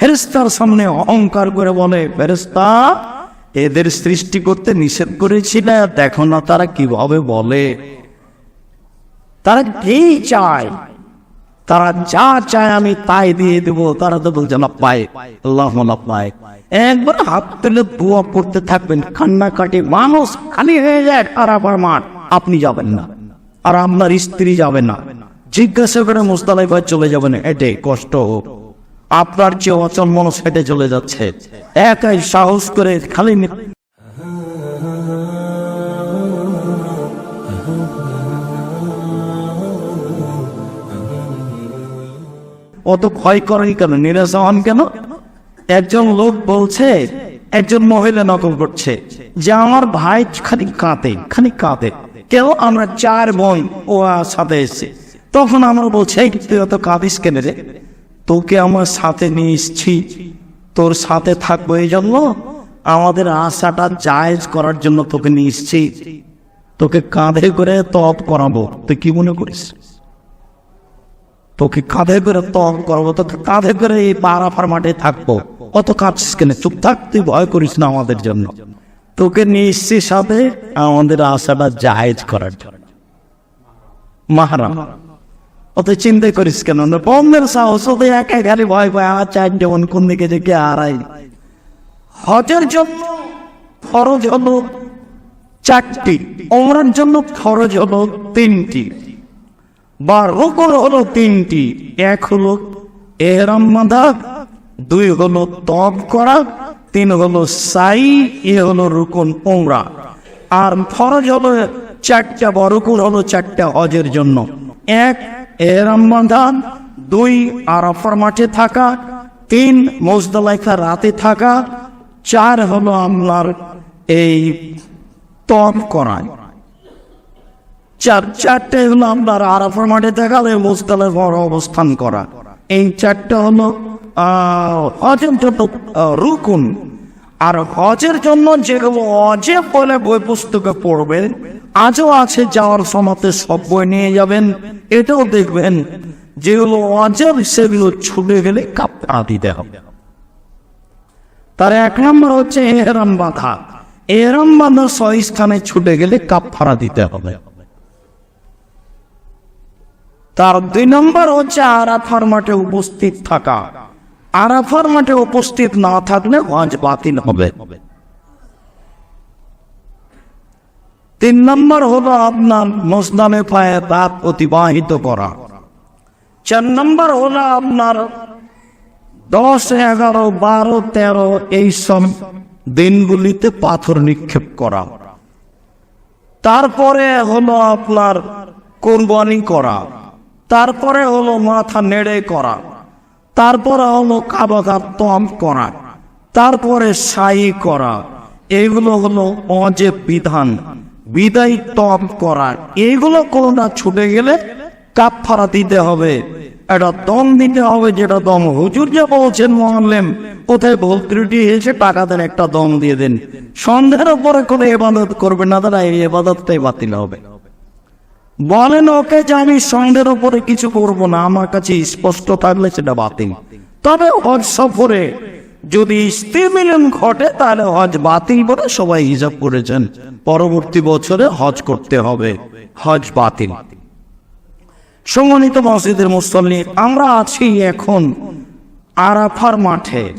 ফেরেস্তার সামনে অহংকার করে বলে ফেরেস্তা এদের সৃষ্টি করতে নিষেধ করেছিল দেখো না তারা কীভাবে বলে। তারা কি চায়? তারা যা চায় আমি তাই দিয়ে দেব। তারা তো বলছে, না পায়, আল্লাহ পায়। একবার হাত তুলে দোয়া করতে থাকবেন, কান্নাকাটি মানুষ খালি হয়ে যায় আরাবার মাঠ আপনি যাবেন না। আর আপনার স্ত্রী যাবে না। জিজ্ঞাসা করে মুস্তালাই ভাই চলে যাবেন, এটাই কষ্ট হোক। আপনার যে অচল মনস হেঁটে চলে যাচ্ছে। একাই সাহস করে খালি অত ভয় করেন কেন? নিরাশ হন কেন? একজন লোক বলছে, একজন মহিলা নকল করছে, যে আমার ভাই খালি কাঁদে খালি কাঁদে। কেউ আমরা চার বোন, ও সাথে এসছে। তখন আমরা বলছে তুই অত কাঁদিস কেন রে? তোকে আমার সাথে নিয়ে এসছি। তোর সাথে থাকব এই জন্য আমাদের আশাটা জায়েজ করার জন্য তোকে নিয়ে এসছি। তোকে কাঁধে করে তপ করাবো। তুই কি মনে করিস? তোকে কাঁধে করে তপ করব। তোকে কাঁধে করে এই পাড়াফার মাঠে থাকব। কত কাঁদছিস কেন? চুপ থাক, তুই ভয় করিস না আমাদের জন্য। তোকে নিয়ে এসছি সাথে আমাদের আশাটা জায়েজ করার জন্য। মাহারাম। অত চিন্তা করিস কেন বন্ধের সাহস ওদের একা খালি ভয় পায় আমার চার যেমন কোন দিকে যে কে হারাই হজের জন্য ফরজ হলো চারটি ওমরার জন্য ফরজ হলো তিনটি বা রুকুন হলো তিনটি এক হলো এহরাম বাঁধা দুই হলো তব করা তিন হলো সাই এ হলো রুকুন ওমরা আর ফরজ হলো চারটা বা রুকুন হলো চারটা হজের জন্য এক এহরাম বাঁধা দুই আরাফার মাঠে থাকা, তিন মোজদালাইফা রাতে থাকা, চার হলো আপনার এই তব করা। চার, চারটে হলো আপনার আরাফার মাঠে দেখালে মুস্তালের বড় অবস্থান করা। এই চারটে হলো রুকুন। আর হজের জন্য যেগুলো অজে বলে বই পুস্তকে পড়বেন আজও আছে যাওয়ার সময়তে সব বই নিয়ে যাবেন, এটাও দেখবেন, যেগুলো অজেব সেগুলো ছুটে গেলে কাপড়া দিতে হবে তার এক নম্বর হচ্ছে এহরাম বাঁধা। বাঁধা ছয় স্থানে ছুটে গেলে কাপ ফাড়া দিতে হবে তার দুই নম্বর হচ্ছে আরাফার মাঠে উপস্থিত থাকা। আরাফার মাঠে উপস্থিত না থাকলে হজ বাতিল হবে। তিন নম্বর হলো আপনার মোসনামে পায়ে রাত অতিবাহিত করা। চার নম্বর হলো আপনার দশ, এগারো, বারো, তেরো, এই সব দিনগুলিতে পাথর নিক্ষেপ করা। তারপরে হলো আপনার কোরবানি করা। তারপরে হলো মাথা নেড়ে করা। তারপরে হলো কাবাঘাত তম করা। তারপরে সাই করা। এগুলো হলো অজেব বিধান। বিদায় তম করা। এইগুলো কোনটা ছুটে গেলে কাপফারা দিতে হবে। একটা দম দিতে হবে যেটা দম হুজুর যে বলছেন মহাল্লেম কোথায় ভুল ত্রুটি এসে টাকা দেন, একটা দম দিয়ে দেন। সন্ধ্যের উপরে কোনো এবাদত করবে না তারা এই এবাদতটাই বাতিল হবে। বলেন, ওকে যে আমি সন্ধ্যের উপরে কিছু করব না, আমার কাছে স্পষ্ট থাকলে সেটা বাতিল। তবে হজ সফরে যদি স্ত্রী মিলন ঘটে, তাহলে হজ বাতিল বলে সবাই হিসাব করেছেন। পরবর্তী বছরে হজ করতে হবে। হজ বাতিল। সম্মানিত মসজিদের মুসল্লি আমরা আছি এখন আরাফার মাঠে।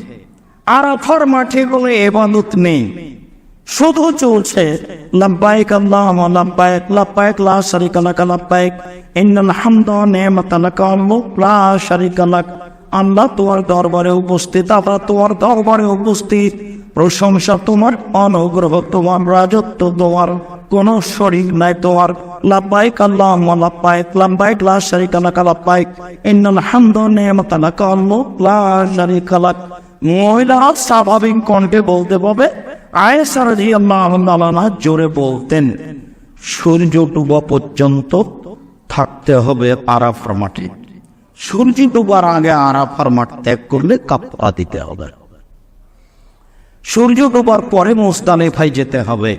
আরাফার মাঠে কোনো এবাদত নেই। শুধু চলছে, লাব্বাইক আল্লাহুম্মা, লাব্বাইক লাব্বাইক, লা শারিকা লাক, লাব্বাইক, ইন্নাল হামদা লা শারিকা লাক। আল্লাহ তোমার দরবারে উপস্থিত আমরা তোমার দরবারে উপস্থিত। প্রশংসা তোমার, অনুগ্রহ তোমার, রাজত্ব তোমার। কোন শরীর নাই তোমার। লাব্বাইক আল্লাহুম্মা, লাব্বাইক লাব্বাইক, লা শারিকা লাক, লাব্বাইক। ইন্নাল হামদা ওয়া নি'মাতা লাক লা শারিকা লাক। মহিলা স্বাভাবিক কণ্ঠে বলতে পাবে আয়েশা রাদিয়াল্লাহু আনহা জোরে বলতেন, সূর্য ডুবা পর্যন্ত থাকতে হবে আরাফার মাঠে। সূর্য ডুবার আগে আরাফার মাঠ ত্যাগ করলে কাপড়া দিতে হবে। সূর্য ডুবার পরে মোস্তালেফাই যেতে হবে।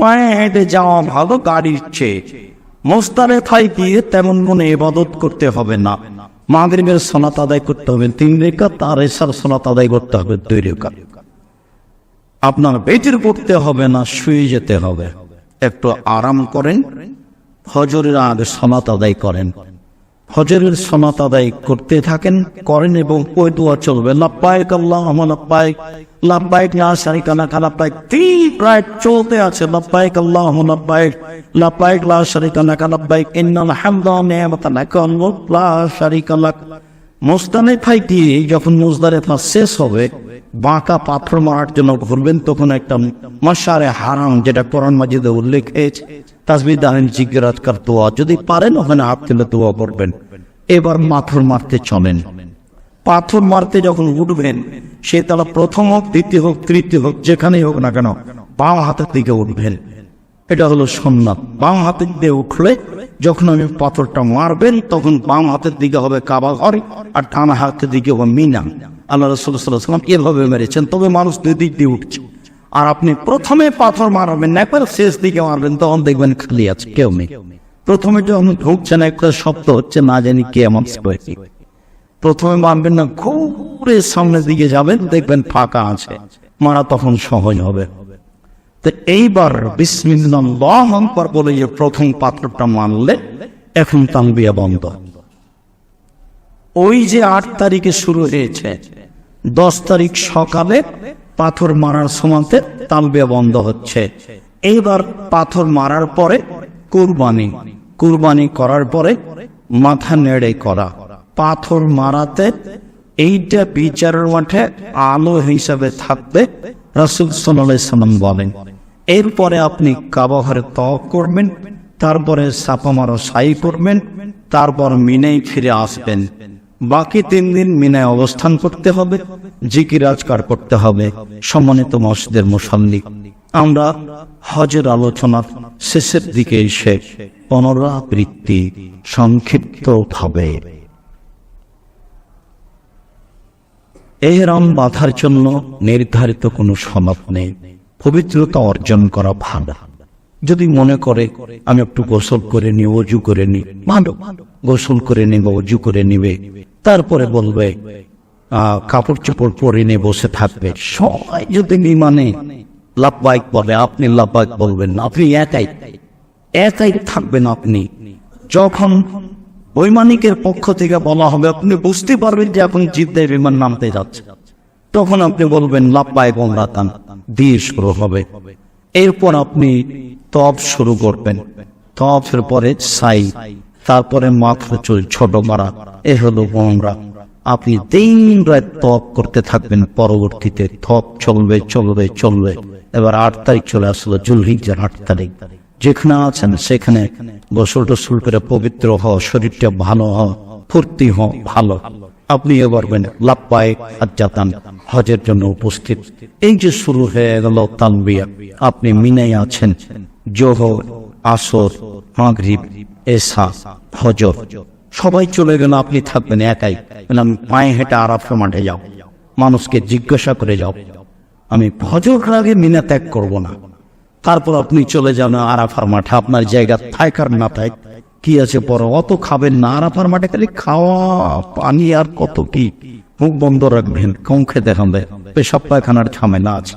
পায়ে হেঁটে যাওয়া ভালো গাড়ির চেয়ে মোস্তালেফাই গিয়ে তেমন কোনো ইবাদত করতে হবে না। মাগরিবের সনাত আদায় করতে হবে, তিন রেখাত আর এসার সনাত আদায় করতে হবে, দুই রেখাত। আপনার বেটির পড়তে হবে না, শুয়ে যেতে হবে। একটু আরাম করেন হজরের আগে সনাত আদায় করেন। ফজরের সনাত আদায় করতে থাকেন, করেন এবং ওই দোয়া চলবে। লাপ্পায়ক আল্লাহ লাপ্পায়ক লাপ্পায়ক না শারিকা না লাপ্পায়ক তিন প্রায় চলতে আছে। লাপ্পায়ক আল্লাহ লাপ্পায়ক লাপ্পায়ক লা শারিকা না লাপ্পায়ক ইন্নাল হামদা নিয়ামতা লাকা লা শারিকা লাক। মোস্তানে ফাইটি, যখন মোজদারেফা শেষ হবে, বাঁকা পাথর মারার জন্য ঘুরবেন, তখন একটা মশারে হারাম, যেটা কোরআন মাজিদে উল্লেখ হয়েছে তাসবি দাহিন জিজ্ঞাসকার দোয়া। যদি পারেন, ওখানে হাত তুলে দোয়া করবেন। এবার মাথর মারতে চলেন। পাথর মারতে যখন উঠবেন, সে তারা প্রথম হোক, দ্বিতীয় হোক, তৃতীয় হোক, যেখানেই হোক না কেন, বাম হাতের দিকে উঠবেন। এটা হলো সোমনাথ বাম হাতের দিকে উঠলে যখন আমি পাথরটা মারবেন, তখন বাম হাতের দিকে হবে কাবা ঘর আর ডান হাতের দিকে হবে মিনা। আল্লাহ রসুল্লাহাম এভাবে মেরেছেন, তবে মানুষ দুই দিক দিয়ে উঠছে। আর আপনি প্রথমে পাথর মারবেন একবার শেষ দিকে মারবেন, তখন দেখবেন খালি আছে, কেউ নেই। প্রথমে যখন ঢুকছেন, একটা শব্দ হচ্ছে, না জানি কে আমার প্রথমে মারবেন না, ঘুরে সামনের দিকে যাবেন, দেখবেন ফাঁকা আছে, মারা তখন সহজ হবে। তো এইবার বিসমিল্লাহ আকবার বলে যে প্রথম পাত্রটা মানলে এখন তানবিয়া বন্ধ। ওই যে আট তারিখে শুরু হয়েছে, দশ তারিখ সকালে পাথর মারার সময়তে তালবিয়া বন্ধ হচ্ছে। এইবার পাথর মারার পরে কুরবানি। কুরবানি করার পরে মাথা নেড়ে করা। পাথর মারাতে এইটা বিচারের মাঠে আলো হিসাবে থাকবে, রাসুল সাল্লাম বলেন। এরপরে আপনি কাবাঘরে তক করবেন, তারপরে সাপা মারো সাই করবেন, তারপর মিনেই ফিরে আসবেন। বাকি তিন দিন মিনায় অবস্থান করতে হবে, জিকির আজকার করতে হবে, সম্মানিত মসজিদের মুসল্লি। আমরা হজের আলোচনার শেষের দিকে এসে পুনরাবৃত্তি সংক্ষিপ্ত ভাবে। এহরাম বাঁধার জন্য নির্ধারিত কোনো সমাপ নেই, পবিত্রতা অর্জন করা ভালো। যদি মনে করে, আমি একটু গোসল করে নি, অজু করে নি, ভালো, গোসল করে নিবে অজু করে নিবে তারপরে বলবে কাপড় চোপড় পরে নিয়ে বসে থাকবে। সবাই যদি বিমানে লাভবাইক বলে, আপনি লাভবাইক বলবেন আপনি একাই একাই থাকবেন আপনি। যখন বৈমানিকের পক্ষ থেকে বলা হবে, আপনি বুঝতে পারবেন যে এখন জিদ্দায় বিমান নামতে যাচ্ছে। তখন আপনি বলবেন লাভবাইক ওমরাতান দিয়ে শুরু হবে। এরপর আপনি তপ শুরু করবেন। তপের পরে সাই তারপরে মাথা চুল ছোট মারা এ হলো ওমরা আপনি দিন রাত তপ করতে থাকবেন, পরবর্তীতে তপ চলবে চলবে চলবে। এবার আট তারিখ চলে আসলো জুলহিজার আট তারিখ। যেখানে আছেন সেখানে গোসল টোসল করে পবিত্র হও শরীরটা ভালো হ ফুর্তি হ ভালো। আপনি এবার লাপ্পায় আজাতান হজের জন্য উপস্থিত। এই যে শুরু হয়ে গেল তালবিয়া আপনি মিনাই আছেন, জোহর, আসর, মাগরিব হজর। সবাই চলে গেল, আপনি থাকবেন একাই। আমি পায়ে হেঁটে আরাফে মাঠে যাও। মানুষকে জিজ্ঞাসা করে যাও। আমি ফজর আগে মিনা ত্যাগ করব না। তারপর আপনি চলে যান আরাফার মাঠে। আপনার জায়গা থাক আর না থাক, কি আছে পর অত খাবেন না। আরাফার মাঠে খালি খাওয়া, পানি আর কত কি? মুখ বন্ধ রাখবেন কম খেতে হবে পেশাব পায়খানার ঝামেলা আছে।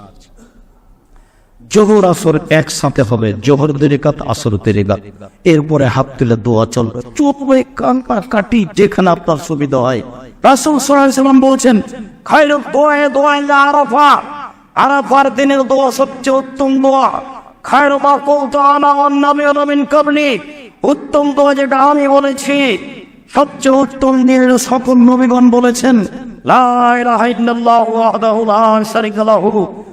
জোহর আসর একসাথে হবে, জোহর দেরিকাত আসর দেরিকাত এরপরে হাত তুলে দোয়া চলবে চলবে কান্না কাটি যেখানে আপনার সুবিধা হয়। রাসুল সাল্লাম বলছেন খাইল দোয়ায় দোয়ায় আরাফা। আরাফার দিনের দোয়া সবচেয়ে উত্তম দোয়া। খায়রু মা কুলতু আনা ওয়ান নাবিয়্যুনা মিন ক্বাবলি উত্তম দোয়া যেটা আমি বলেছি, সবচেয়ে উত্তম দিয়ে সকল নবীগণ বলেছেন, লা ইলাহা ইল্লাল্লাহু ওয়াহদাহু লা লাহু।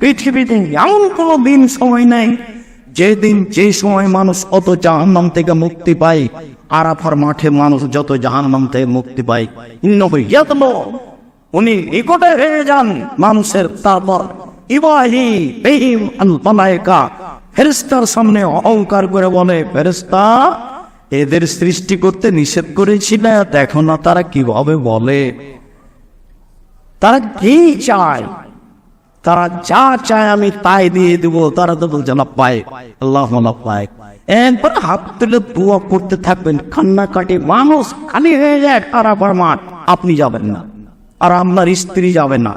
পৃথিবীতে এমন কোনো দিন সময় নেই, যেদিন যে সময় মানুষ অত জাহান্নাম থেকে মুক্তি পায়, আরাফার মাঠে মানুষ যত জাহান্নাম থেকে মুক্তি পায়। উনি নিকটে হয়ে যান মানুষের তারপর। ফেরেস্তার সামনে অহংকার করে বলে ফেরেস্তা এদের সৃষ্টি করতে নিষেধ করেছিল, দেখো না তারা কীভাবে বলে। তারা কি চায়? তারা যা চায় আমি তাই দিয়ে দিব। তারা তো বলছে পায় আল্লাহ একবার হাত তুলে দোয়া করতে থাকবেন, কান্নাকাটি মানুষ খালি হয়ে যায় আরাফার মাঠ আপনি যাবেন না, আর আপনার স্ত্রী যাবে না।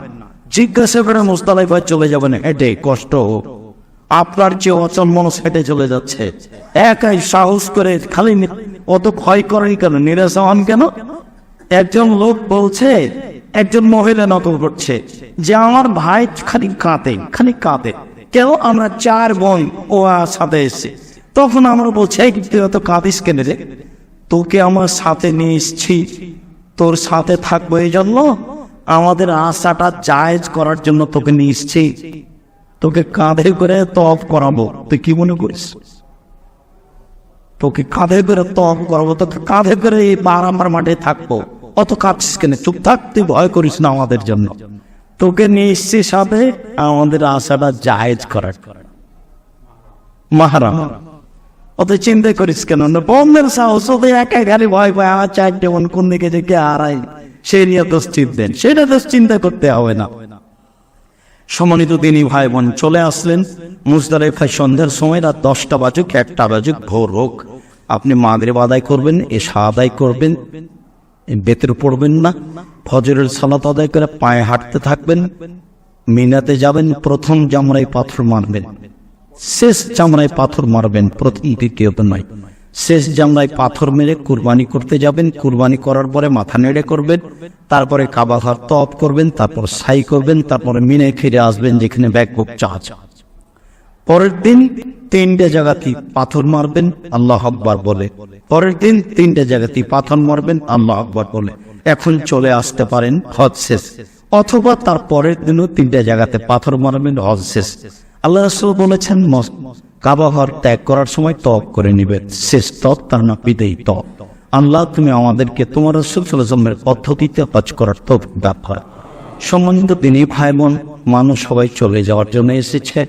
জিজ্ঞাসা করে মোস্তালাইফায় চলে যাবেন, হেঁটে, কষ্ট আপনার যে অচল মনস হেঁটে চলে যাচ্ছে। একাই সাহস করে খালি অত ক্ষয় করেন কেন? নিরাশ হন কেন? একজন লোক বলছে, একজন মহিলা নকল করছে। যে আমার ভাই খালি কাঁদে খালি কাঁদে। কেউ আমরা চার বোন ও সাথে এসছে। তখন আমরা বলছি "এই, তুই অত কাঁদিস কেন রে? তোকে আমার সাথে নিয়ে এসছি। তোর সাথে থাকব এই জন্য। আমাদের আশাটা জায়েজ করার জন্য তোকে নিয়ে এসছি। তোকে কাঁধে করে তপ করাবো। তুই কি মনে করিস? তোকে কাঁধে করে তপ করাবো। তোকে কাঁধে করে এই বারাম্বার মাঠে থাকব। অত কাঁদছিস কেন? চুপ থাক তুই ভয় করিস না আমাদের জন্য। তোকে নিয়ে এসছি সাথে আমাদের আশাটা জায়েজ করার মাহারাম, অত চিন্তা করিস কেন? বন্ধের সাহস ওদের একা গাড়ি ভয় পায়, আমার চারটে মন কোন দিকে যে কে হারাই সে নিয়ে দোষ দেন সেটা দোষ চিন্তা করতে হবে না। সম্মানিত তিনি ভাই বোন চলে আসলেন মুজদারেফায় সন্ধ্যার সময় রাত দশটা বাজুক, একটা বাজুক, ভোর হোক। আপনি মাগরে আদায় করবেন এসা আদায় করবেন বেতের পড়বেন না। ফজরের সালাত আদায় করে পায়ে হাঁটতে থাকবেন। মিনাতে যাবেন, প্রথম জামরাই পাথর মারবেন। শেষ জামরায় পাথর মারবেন, প্রথম দ্বিতীয়ত নয়। শেষ জামরায় পাথর মেরে কুরবানি করতে যাবেন। কুরবানি করার পরে মাথা নেড়ে করবেন। তারপরে কাবা ঘর তপ করবেন, তারপর সাই করবেন, তারপরে মিনে ফিরে আসবেন, যেখানে ব্যাগ চা চার্জ পরের দিন তিনটে জায়গাতে পাথর মারবেন, আল্লাহ আকবার বলে। পরের দিন তিনটে জায়গাতে পাথর মারবেন, আল্লাহ আকবার বলে। এখন চলে আসতে পারেন হজ শেষ। অথবা তার পরের দিনও তিনটে জায়গাতে পাথর মারবেন, হজ শেষ। আল্লাহ রসুল বলেছেন কাবা ঘর ত্যাগ করার সময় তপ করে নিবেন। শেষ তপ তার না বিদেই তপ আল্লাহ তুমি আমাদেরকে তোমার রসুল সাল্লামের পদ্ধতিতে হজ করার তপ ব্যাপার সম্বন্ধিত দিনই ভাই বোন মানুষ সবাই চলে যাওয়ার জন্য এসেছে।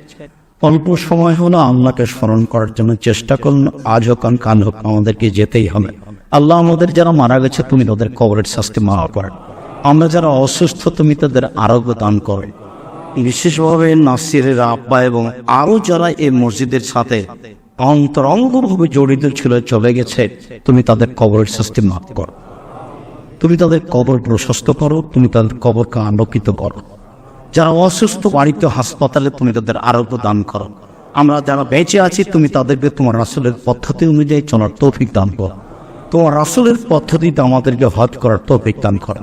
অল্প সময় হলো আল্লাহকে স্মরণ করার জন্য চেষ্টা করুন। আজ হোক কাল হোক, আমাদেরকে যেতেই হবে। আল্লাহ আমাদের যারা মারা গেছে, তুমি তাদের কবরের শাস্তি মাফ কর। আমরা যারা অসুস্থ, তুমি তাদের আরোগ্য দান করো। বিশেষভাবে নাসিরের আব্বা এবং আরও যারা এই মসজিদের সাথে অন্তরঙ্গভাবে জড়িত ছিল, চলে গেছে, তুমি তাদের কবরের শাস্তি মাফ করো। তুমি তাদের কবর প্রশস্ত করো, তুমি তাদের কবরকে আলোকিত করো। যারা অসুস্থ বাড়িতে হাসপাতালে তুমি তাদের আরোগ্য দান করো। আমরা যারা বেঁচে আছি, তুমি তাদেরকে তোমার রাসুলের পদ্ধতি অনুযায়ী চলার তৌফিক দান করো। তোমার রাসুলের পদ্ধতিতে আমাদেরকে হজ করার তৌফিক দান করো।